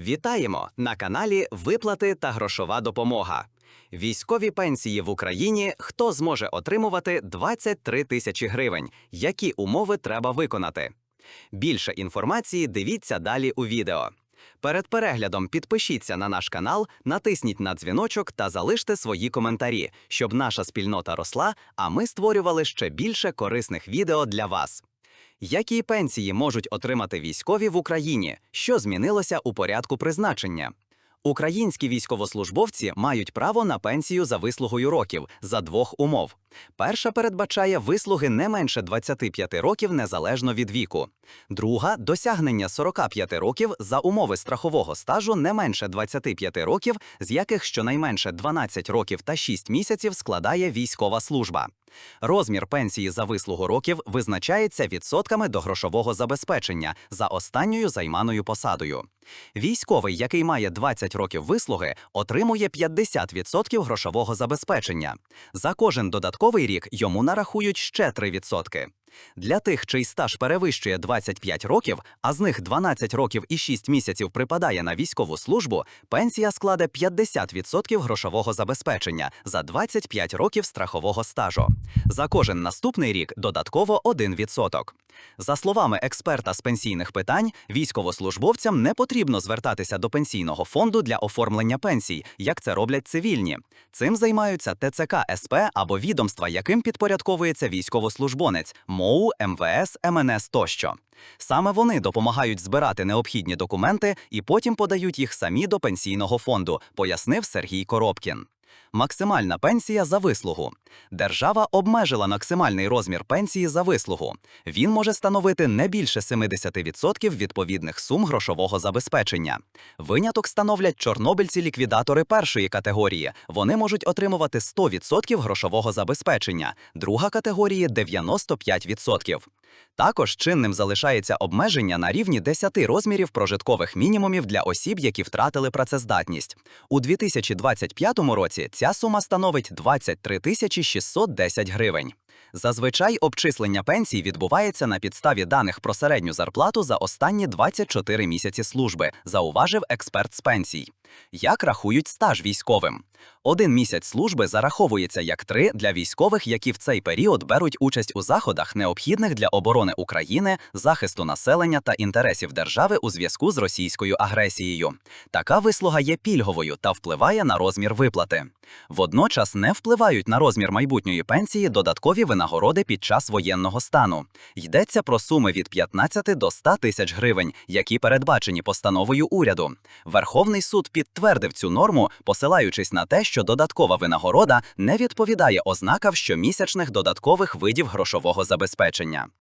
Вітаємо на каналі Виплати та грошова допомога. Військові пенсії в Україні хто зможе отримувати 23 тисячі гривень. Які умови треба виконати? Більше інформації дивіться далі у відео. Перед переглядом підпишіться на наш канал, натисніть на дзвіночок та залиште свої коментарі, щоб наша спільнота росла, а ми створювали ще більше корисних відео для вас. Які пенсії можуть отримати військові в Україні? Що змінилося у порядку призначення? Українські військовослужбовці мають право на пенсію за вислугою років за двох умов. Перша передбачає вислуги не менше 25 років незалежно від віку. Друга досягнення 45 років за умови страхового стажу не менше 25 років, з яких щонайменше 12 років та 6 місяців складає військова служба. Розмір пенсії за вислугу років визначається відсотками до грошового забезпечення за останньою займаною посадою. Військовий, який має 20 років вислуги, отримує 50% грошового забезпечення. За кожен додатковий рік йому нарахують ще 3%. Для тих, чий стаж перевищує 25 років, а з них 12 років і 6 місяців припадає на військову службу, пенсія складе 50% грошового забезпечення за 25 років страхового стажу. За кожен наступний рік додатково 1%. За словами експерта з пенсійних питань, військовослужбовцям не потрібно звертатися до пенсійного фонду для оформлення пенсій, як це роблять цивільні. Цим займаються ТЦК СП або відомства, яким підпорядковується військовослужбонець МОУ, МВС, МНС тощо. Саме вони допомагають збирати необхідні документи і потім подають їх самі до пенсійного фонду, пояснив Сергій Коробкін. Максимальна пенсія за вислугу. Держава обмежила максимальний розмір пенсії за вислугу. Він може становити не більше 70% відповідних сум грошового забезпечення. Виняток становлять чорнобильці-ліквідатори першої категорії. Вони можуть отримувати 100% грошового забезпечення, друга категорії 95%. Також чинним залишається обмеження на рівні 10 розмірів прожиткових мінімумів для осіб, які втратили працездатність. У 2025 році ця сума становить 23 тисячі 610 гривень. Зазвичай обчислення пенсій відбувається на підставі даних про середню зарплату за останні 24 місяці служби, зауважив експерт з пенсій. Як рахують стаж військовим? Один місяць служби зараховується як три для військових, які в цей період беруть участь у заходах, необхідних для оборони України, захисту населення та інтересів держави у зв'язку з російською агресією. Така вислуга є пільговою та впливає на розмір виплати. Водночас не впливають на розмір майбутньої пенсії додаткові винагороди під час воєнного стану. Йдеться про суми від 15 до 100 тисяч гривень, які передбачені постановою уряду. Верховний суд підтвердив цю норму, посилаючись на те, що додаткова винагорода не відповідає ознакам щомісячних додаткових видів грошового забезпечення.